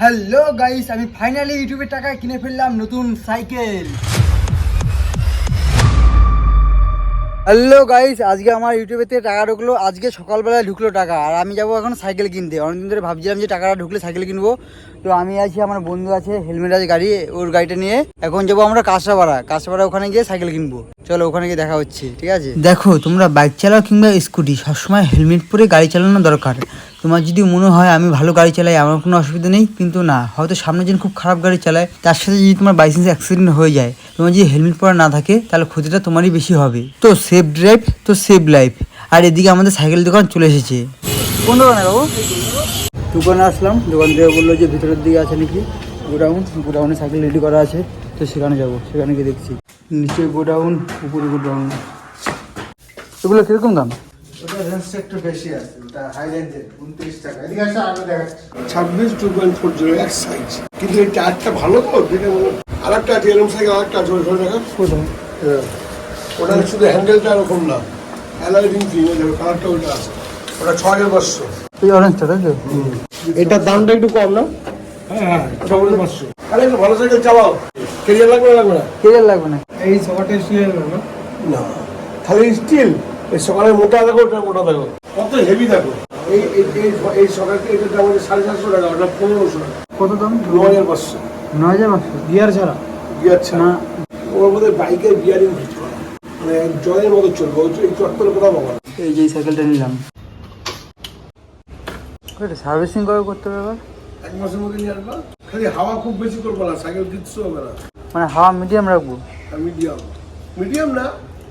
Hello guys আমি finally ইউটিউবের টাকায় কিনে ফেললাম নতুন সাইকেল। হ্যালো গাইস আজকে আমার ইউটিউবেতে টাকা ঢুকলো। আজকে সকালবেলায় ঢুকলো টাকা। আর আমি যাব এখন সাইকেল কিনতে। অনেকদিন ধরে ভাবছিলাম যে টাকাটা ঢুকলে সাইকেল কিনবো। তো আমি আছি আমার বন্ধু আছে, হেলমেট আছে গাড়ি, ওর গাড়িটা নিয়ে। এখন যাব আমরা কাঁচরাপাড়া কাঁচরাপাড়া ওখানে গিয়ে সাইকেল কিনবো। চলো ওখানে গিয়ে দেখা হচ্ছে ঠিক আছে? দেখো তোমরা বাইক চালাও কিংবা স্কুটি সবসময় হেলমেট পরে গাড়ি চালানো দরকার। তোমার যদি মনে হয় আমি ভালো গাড়ি চালাই আমার কোনো অসুবিধা নেই কিন্তু না হয়তো সামনে জন খুব খারাপ গাড়ি চালায় তার সাথে যদি তোমার বাইসেন্স অ্যাক্সিডেন্ট হয়ে যায় তোমার যদি হেলমেট পরা না থাকে তাহলে ক্ষতিটা তোমারই বেশি হবে। তো সেফ ড্রাইভ তো সেভ লাইফ আর এদিকে আমাদের সাইকেল দোকান চলে এসেছে। কোন দোকানে বাবু? দোকানে আসলাম দোকান থেকে বলল যে ভিতরের দিকে আছে নাকি গোডাউন গোডাউনে সাইকেল রেডি করা আছে তো সেখানে যাব সেখানে গিয়ে দেখছি। নিচে গোডাউন উপরে গোডাউন। এগুলো কীরকম দাম? ওটা রেঞ্জটা একটু বেশি আছে ওটা হাই রেঞ্জের উনত্রিশ টাকা। এদিকে আসো আরও দেখাচ্ছি। ছাব্বিশ টু পয়েন্ট ফোর জিরো এক সাইজ কিন্তু এই টায়ারটা ভালো তো বলো। আর একটা আছে আর একটা ওই হ্যাঁ। ওটা শুধু হ্যান্ডেলটা এরকম না অ্যালয় রিং ফিং কালারটা ওইটা আছে। ওটা ছ হাজার পাঁচশো। এই অরেঞ্জটা তাই তো? এটার দামটা একটু কম না? হ্যাঁ হ্যাঁ ওটা পাঁচশো। আরে একটু ভালো সাইকেল চালাও। কেরিয়ার লাগবে না লাগবে না? কেজার লাগবে না। এই সকালটা স্টিলের না না। খালি স্টিল এই সকালে মোটা দেখো ওটা মোটা দেখো। কত হেভি দেখো। এই এই এই- এই এটার দাম হচ্ছে সাড়ে চারশো টাকা ওটা পনেরোশো টাকা। কত দাম? ন হাজার পাঁচশো। ন হাজার পাঁচশো। গিয়ার ছাড়া? গিয়ার ছাড়া। ওর মধ্যে বাইকের গিয়ারিং ফিট করা মানে জলের মতো চলবে। ওই এই চত্বরে কোথাও পাবো না এই যে এই সাইকেলটা নিলাম। সার্ভিসিং কবে করতে হবে এবার? এক মাসের মধ্যে নিয়ে আসবা। খালি হাওয়া খুব বেশি করব না সাইকেল কিচ্ছু হবে না। মানে হাওয়া মিডিয়াম রাখব। মিডিয়াম। মিডিয়াম না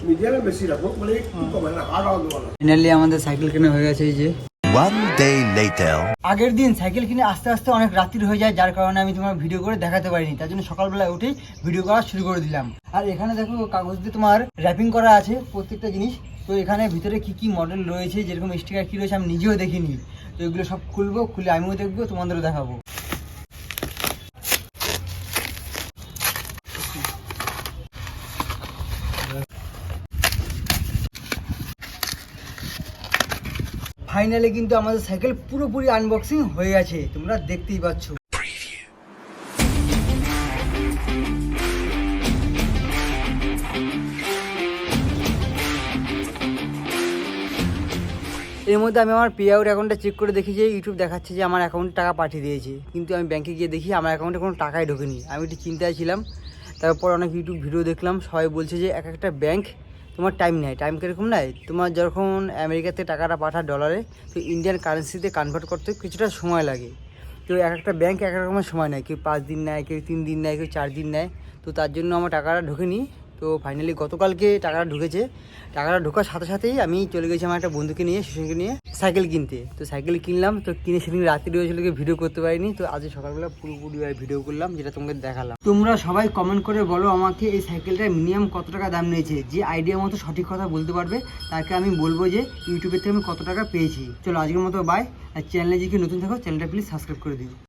মিডিয়ামে বেশি রাখো মানে একটু কমে না হাওয়া দেবো না। ফাইনালি আমাদের সাইকেল কেনা হয়ে গেছে এই যে। One day later. আগের দিন সাইকেল কিনে আস্তে আস্তে অনেক রাত্রির হয়ে যায় যার কারণে আমি তোমার ভিডিও করে দেখাতে পারিনি। তার জন্য সকালবেলা উঠেই ভিডিও করা শুরু করে দিলাম। আর এখানে দেখো কাগজ দিয়ে তোমার র্যাপিং করা আছে প্রত্যেকটা জিনিস। তো এখানে ভিতরে কি কি মডেল রয়েছে যেরকম স্টিকার কি রয়েছে আমি নিজেও দেখিনি। তো এগুলো সব খুলবো খুলে আমিও দেখব তোমাদেরও দেখাবো। ফাইনালি কিন্তু আমাদের সাইকেল পুরোপুরি আনবক্সিং হয়ে গেছে। তোমরা দেখতেই পাচ্ছ। এর মধ্যে আমি আমার পে আউট অ্যাকাউন্টটা চেক করে দেখি যে ইউটিউব দেখাচ্ছে যে আমার অ্যাকাউন্টে টাকা পাঠিয়ে দিয়েছে। কিন্তু আমি ব্যাংকে গিয়ে দেখি আমার অ্যাকাউন্টে কোনো টাকাই ঢোকেনি। আমি একটু চিন্তায় ছিলাম। তারপর অনেক ইউটিউব ভিডিও দেখলাম। সবাই বলছে যে এক একটা ব্যাংক তোমার টাইম নেয় টাইম কীরকম নেয় তোমার যখন আমেরিকাতে টাকাটা পাঠায় ডলারে তো ইন্ডিয়ান কারেন্সিতে কনভার্ট করতে কিছুটা সময় লাগে। কেউ এক একটা ব্যাংক এক রকমের সময় নেয়, কেউ পাঁচ দিন নেয়, কেউ তিন দিন নেয়, কেউ চার দিন নেয়। তো তার জন্য আমার টাকাটা ঢোকেনি। তো ফাইনালি গতকালকে টাকাটা ঢুকেছে। টাকাটা ঢোকার সাথে সাথেই আমি চলে গেছি আমার একটা বন্ধুকে নিয়ে, শিশুকে নিয়ে সাইকেল কিনতে। তো সাইকেল কিনলাম, তো কিনে সেদিন রাত্রি হয়েছিল ভিডিও করতে পারিনি। তো আজ সকালবেলা পুরোপুরি ভিডিও করলাম, যেটা তোমাকে দেখালাম। তোমরা সবাই কমেন্ট করে বলো আমাকে এই সাইকেলটার মিনিমাম কত টাকা দাম নিয়েছে। যে আইডিয়া মতো সঠিক কথা বলতে পারবে, তাকে আমি বলব যে ইউটিউবের থেকে আমি কত টাকা পেয়েছি। চলো আজকের মতো বাই আর চ্যানেলে যদি নতুন থাকো চ্যানেলটা প্লিজ সাবস্ক্রাইব করে দিও।